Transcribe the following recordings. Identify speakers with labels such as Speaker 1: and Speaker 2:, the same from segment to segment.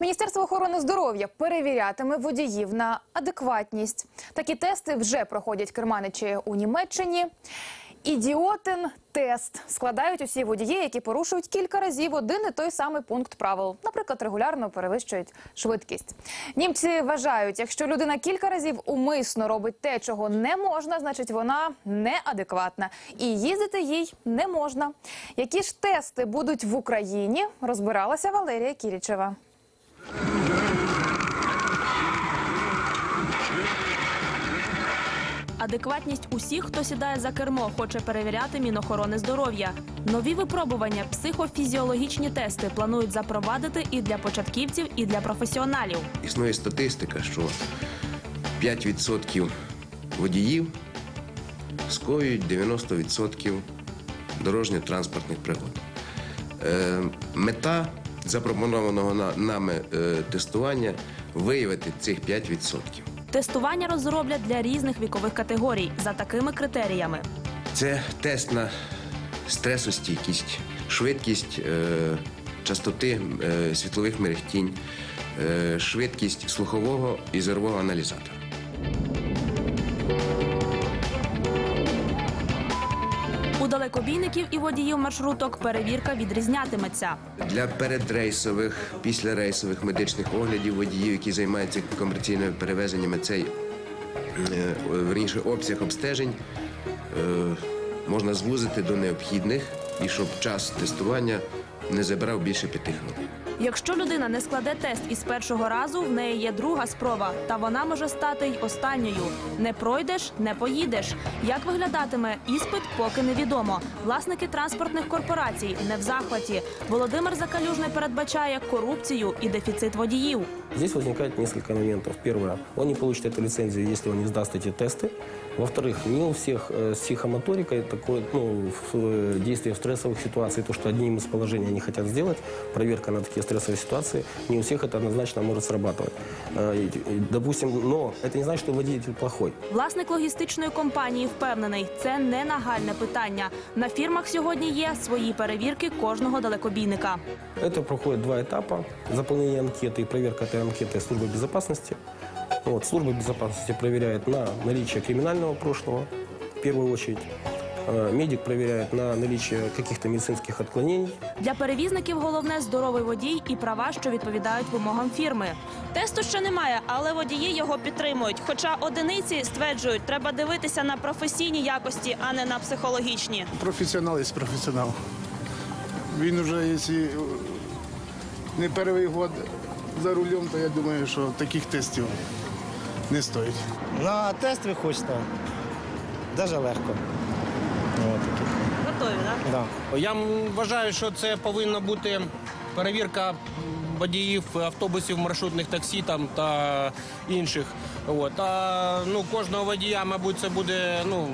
Speaker 1: Міністерство охорони здоров'я перевірятиме водіїв на адекватність. Такі тести вже проходять керманичі у Німеччині. Ідіотин тест складають усі водії, які порушують кілька разів один і той самий пункт правил. Наприклад, регулярно перевищують швидкість. Німці вважають, якщо людина кілька разів умисно робить те, чого не можна, значить вона неадекватна. І їздити їй не можна. Які ж тести будуть в Україні, розбиралася Валерія Кірічева.
Speaker 2: Адекватність усіх, хто сідає за кермо, хоче перевіряти Мінохорони здоров'я. Нові випробування, психофізіологічні тести планують запровадити і для початківців, і для професіоналів.
Speaker 3: Існує статистика, що 5% водіїв скоюють 90% дорожньо-транспортних пригод. Е, мета запропонованого нами е, тестування виявити цих 5%.
Speaker 2: Тестування розроблять для різних вікових категорій за такими критеріями.
Speaker 3: Це тест на стресостійкість, швидкість е, частоти е, світлових мерехтінь, е, швидкість слухового і зорового аналізатора.
Speaker 2: Далекобійників і водіїв маршруток перевірка відрізнятиметься.
Speaker 3: Для передрейсових, післярейсових медичних оглядів водіїв, які займаються комерційними перевезеннями, цей е, верніше обсяг обстежень е, можна звузити до необхідних і щоб час тестування не забрав більше п'яти хвилин.
Speaker 2: Якщо людина не складе тест із першого разу, в неї є друга спроба, та вона може стати й останньою. Не пройдеш, не поїдеш. Як виглядатиме іспит, поки невідомо. Власники транспортних корпорацій не в захваті. Володимир Закалюжний передбачає корупцію і дефіцит водіїв.
Speaker 4: Здесь возникает несколько моментов. Первое, он не получит эту лицензию, если он не сдаст эти тесты. Во-вторых, не у всех э, с психомоторикой такое ну, в, э, действие в стрессовых ситуациях, то, что одним из положений они хотят сделать, проверка на такие стрессовые ситуации, не у всех это однозначно может срабатывать. Э, и- и, допустим, но это не значит, что водитель плохой.
Speaker 2: Власник логістичної компанії впевнений, це не нагальне питання. На фірмах сьогодні є свої перевірки кожного далекобійника.
Speaker 4: Это проходит два этапа. Заполнение анкеты и проверка этой анкеты службы безопасности. Вот, служба безопасности проверяет на наличие криминального прошлого, в первую очередь. Э, Медик проверяет на наличие каких-то медицинских отклонений.
Speaker 2: Для перевізників головне здоровий водій і права, що відповідають вимогам фірми. Тесту ще немає, але водії його підтримують. Хоча одиниці стверджують, треба дивитися на професійні якості, а не на психологічні.
Speaker 5: Професіонал є професіонал. Він вже, якщо не перший год за рулем, то я думаю, що таких тестів не стоїть.
Speaker 6: На тест ви хочете? Дуже легко.
Speaker 2: Готові, так?
Speaker 6: Да.
Speaker 7: Я вважаю, що це повинна бути перевірка водіїв автобусів, маршрутних таксі там та інших. От. А ну, кожного водія, мабуть, це буде ну,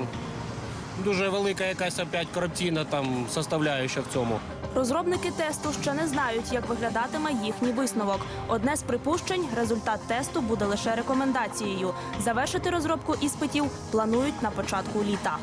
Speaker 7: дуже велика якась опять корупційна там составляюча в цьому.
Speaker 2: Розробники тесту ще не знають, як виглядатиме їхній висновок. Одне з припущень результат тесту буде лише рекомендацією. Завершити розробку іспитів планують на початку літа.